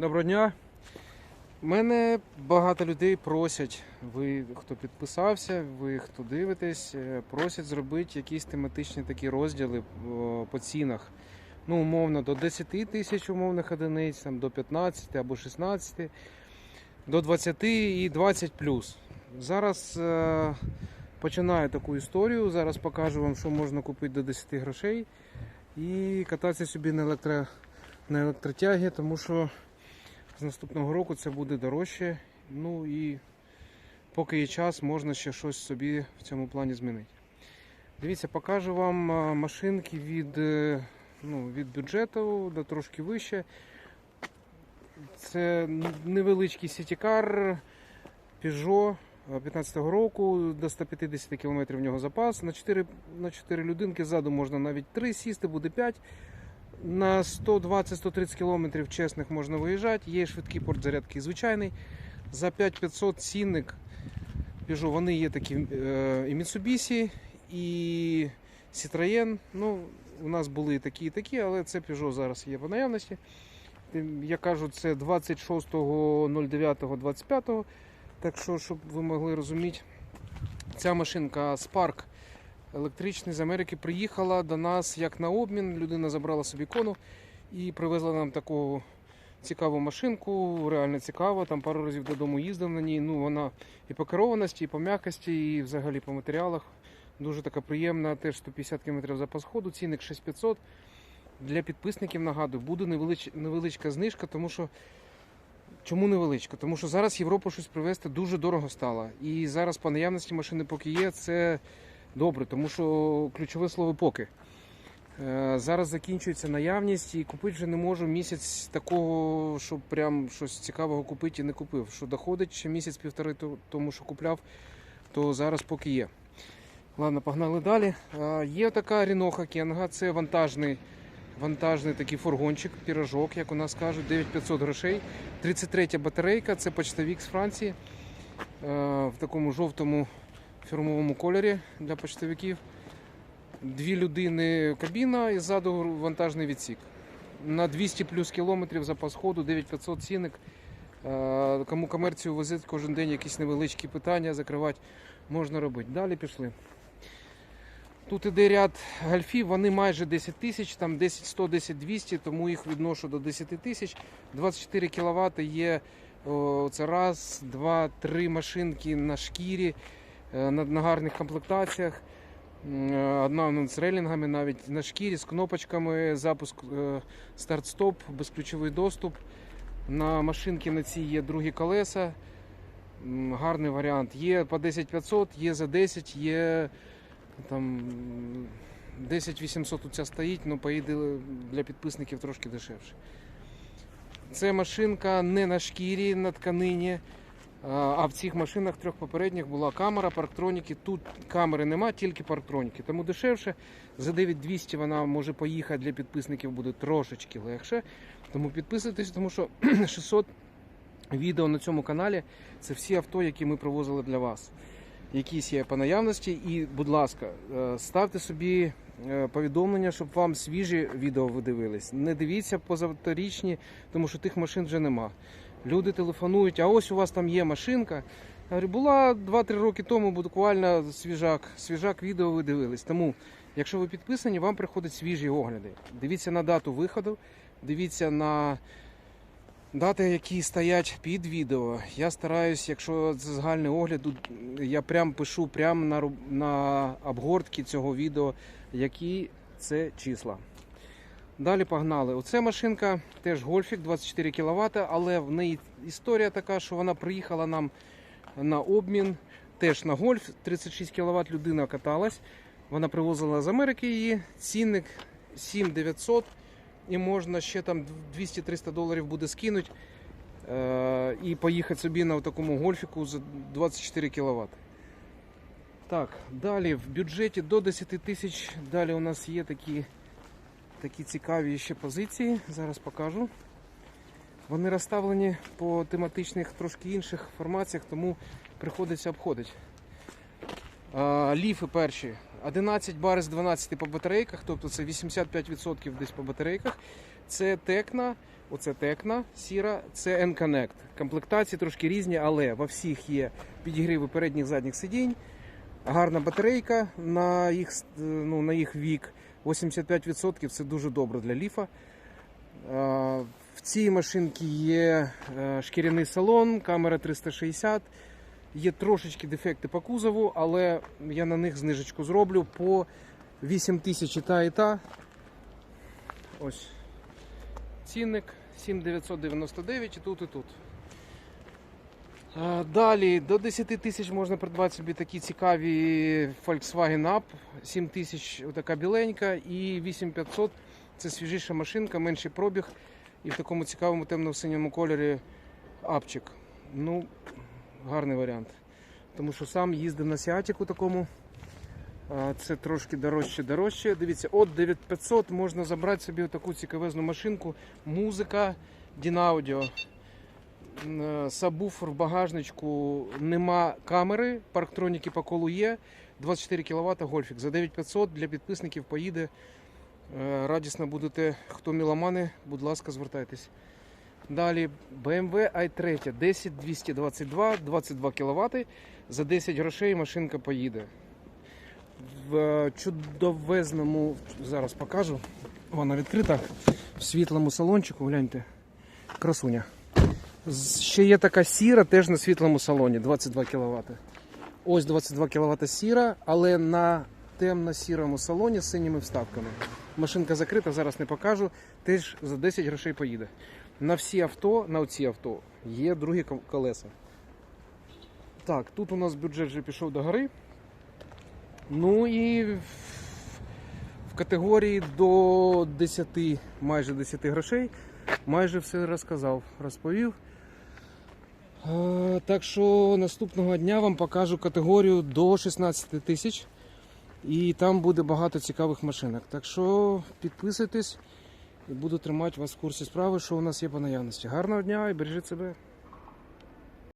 Доброго дня. Мене багато людей просять, ви хто підписався, ви хто дивитесь, е, просять зробити якісь тематичні такі розділи по цінах. Ну, умовно, до 10 тисяч умовних одиниць, там, до 15 або 16, до 20 і 20 плюс. Зараз е, починаю таку історію. Зараз покажу вам, що можна купити до 10 грошей і кататися собі на, електро, на електротягі, тому що з наступного року це буде дорожче. Ну і поки є час, можна ще щось собі в цьому плані змінити. Дивіться, покажу вам машинки від, е, ну, від бюджету до трошки вище. Це невеличкий сітікар Peugeot 15-го року, до 150 км в нього запас. На 4, на 4 людинки ззаду можна навіть 3 сісти, буде 5. На 120-130 км чесних можна виїжджати. Є швидкий порт зарядки звичайний. За 5500 цінник Peugeot, вони є такі е, і Mitsubishi, і Citroën. Ну, у нас були такі, і такі, але це Peugeot зараз є по наявності. Я кажу, це 26.09.25. Так що, щоб ви могли розуміти, ця машинка Spark електричний з Америки приїхала до нас як на обмін. Людина забрала собі кону і привезла нам таку цікаву машинку, реально цікаво. Там пару разів додому їздив на ній. Ну, вона і по керованості, і по м'якості, і взагалі по матеріалах. Дуже така приємна, теж 150 км запас ходу, цінник 6500. Для підписників нагадую, буде невелич... невеличка знижка, тому що. Чому невеличка? Тому що зараз Європу щось привезти дуже дорого стало. І зараз по наявності машини поки є, це добре, тому що ключове слово поки. Е, Зараз закінчується наявність і купити вже не можу місяць такого, щоб прям щось цікавого купити і не купив. Що доходить ще місяць-півтори тому, що купляв, то зараз поки є. Ладно, погнали далі. Е, Є така Ріноха Кенга, це вантажний, вантажний такий фургончик, пірожок, як у нас кажуть, 9500 грошей. 33 батарейка, це почтовік з Франції. Е, В такому жовтому фірмовому кольорі для почтовиків. Дві людини кабіна і ззаду вантажний відсік. На 200 плюс кілометрів запас ходу, 9500 цінник. Е, Кому комерцію возити кожен день якісь невеличкі питання закривати можна робити. Далі пішли. Тут іде ряд гольфів, вони майже 10 тисяч, там 10 100, 10 200, тому їх відношу до 10 тисяч. 24 кВт є о, це раз, два, три машинки на шкірі, на, на гарних комплектаціях. Е, Одна ну, з рейлінгами навіть на шкірі, з кнопочками, запуск е, старт-стоп, безключовий доступ. На машинки на цій є другі колеса. Гарний варіант. Є по 10500, є за 10, є там 10 800 у ця стоїть, але поїде для підписників трошки дешевше. Це машинка не на шкірі, на тканині. А- в цих машинах трьох попередніх була камера, парктроніки. Тут камери нема, тільки парктроніки. Тому дешевше. За 9200 вона може поїхати для підписників буде трошечки легше. Тому підписуйтесь, тому що 600 відео на цьому каналі це всі авто, які ми привозили для вас. Якісь є по наявності. І, будь ласка, е, ставте собі е, повідомлення, щоб вам свіжі відео ви дивились. Не дивіться позаторічні, тому що тих машин вже нема. Люди телефонують, а ось у вас там є машинка. Я говорю, була 2-3 роки тому буквально свіжак. Свіжак відео ви дивились. Тому, якщо ви підписані, вам приходять свіжі огляди. Дивіться на дату виходу, дивіться на дати, які стоять під відео. Я стараюсь, якщо це загальний огляд, я прям пишу прямо на, на обгортки цього відео, які це числа. Далі погнали. Оце машинка, теж гольфік 24 кВт, але в неї історія така, що вона приїхала нам на обмін. Теж на гольф 36 кВт людина каталась. Вона привозила з Америки її. Цінник 7900 і можна ще там 200-300 доларів буде скинути е- і поїхати собі на такому гольфіку за 24 кВт. Так, далі в бюджеті до 10 тисяч. Далі у нас є такі, такі цікаві ще позиції. Зараз покажу. Вони розставлені по тематичних трошки інших формаціях, тому приходиться обходити. Ліфи перші 11 бар з 12 по батарейках, тобто це 85% десь по батарейках. Це Текна, оце Текна сіра, це N-Connect. Комплектації трошки різні, але во всіх є підігріви передніх задніх сидінь. Гарна батарейка на їх, ну, на їх вік. 85% це дуже добре для ліфа. Е, В цій машинці є е, шкіряний салон, камера 360. Є трошечки дефекти по кузову, але я на них знижечку зроблю по 8 тисяч і та і та. Ось цінник 7999 і тут і тут. А, Далі до 10 тисяч можна придбати собі такі цікаві Volkswagen Up. 7 тисяч така біленька і 8500 це свіжіша машинка, менший пробіг і в такому цікавому темно-синьому кольорі апчик. Ну, гарний варіант. Тому що сам їздив на Сіатіку такому. Це трошки дорожче, дорожче. Дивіться, от 9500 можна забрати собі таку цікавезну машинку. Музика, Дінаудіо. М, Сабвуфер в багажничку нема камери, парктроніки по колу є. 24 кВт гольфік. За 9500 для підписників поїде. Е, Радісно будете, хто міломани, будь ласка, звертайтесь. Далі BMW i3 10222, 22 кВт. За 10 грошей машинка поїде. В е, чудовезному, зараз покажу. Вона відкрита. В світлому салончику, гляньте. Красуня. Ще є така сіра, теж на світлому салоні, 22 кВт. Ось 22 кВт сіра, але на темно-сірому салоні з синіми вставками. Машинка закрита, зараз не покажу. Теж за 10 грошей поїде. На всі авто, на оці авто є другі колеса. Так, тут у нас бюджет вже пішов до гори. Ну і в категорії до 10, майже 10 грошей, майже все розказав, розповів. Так що наступного дня вам покажу категорію до 16 тисяч. І там буде багато цікавих машинок. Так що підписуйтесь і буду тримати вас в курсі справи, що у нас є по наявності. Гарного дня і бережіть себе.